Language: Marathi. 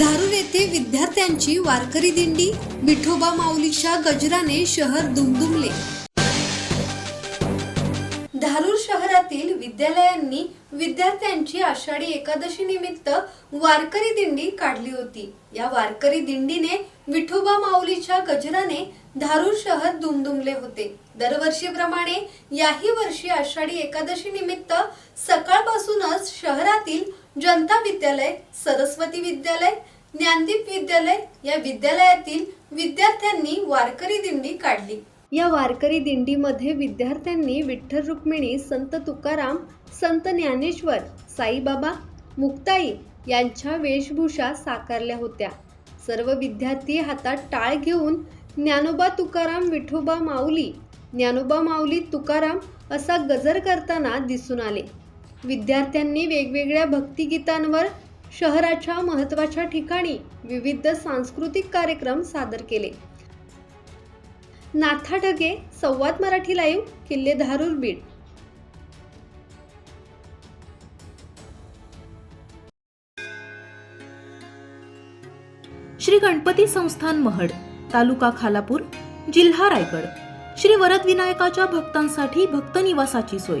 धारूर येथे विद्यार्थ्यांची वारकरी दिंडी विठोबा माऊलीच्या गजराने शहर दुमदुमले. धारूर शहरातील विद्यालयांनी विद्यार्थ्यांची आषाढी एकादशी निमित्त वारकरी दिंडी काढली होती. या वारकरी दिंडीने विठोबा माऊलीच्या गजराने धारूर शहर दुमदुमले होते. दरवर्षीप्रमाणे याही वर्षी आषाढी एकादशी निमित्त जनता विद्यालय सरस्वती विद्यालय ज्ञानदीप विद्यालय या विद्यालयातील विद्यार्थ्यांनी वारकरी दिंडी काढली. या वारकरी दिंडीमध्ये विद्यार्थ्यांनी विठ्ठल रुक्मिणी संत तुकाराम संत ज्ञानेश्वर साईबाबा मुक्ताई यांच्या वेशभूषा साकारल्या होत्या. सर्व विद्यार्थी हातात टाळ घेऊन ज्ञानोबा तुकाराम विठोबा माऊली ज्ञानोबा माऊली तुकाराम असा गजर करताना दिसून आले. विद्यार्थ्यांनी वेगवेगळ्या भक्तिगीतांवर शहराच्या महत्त्वाच्या ठिकाणी विविध सांस्कृतिक कार्यक्रम सादर केले. नाथा ढगे संवाद मराठी लाईव्ह किल्ले धारूर बीड. श्री गणपती संस्थान महड तालुका खालापूर जिल्हा रायगड. श्री वरदविनायकाच्या भक्तांसाठी भक्त निवासाची सोय.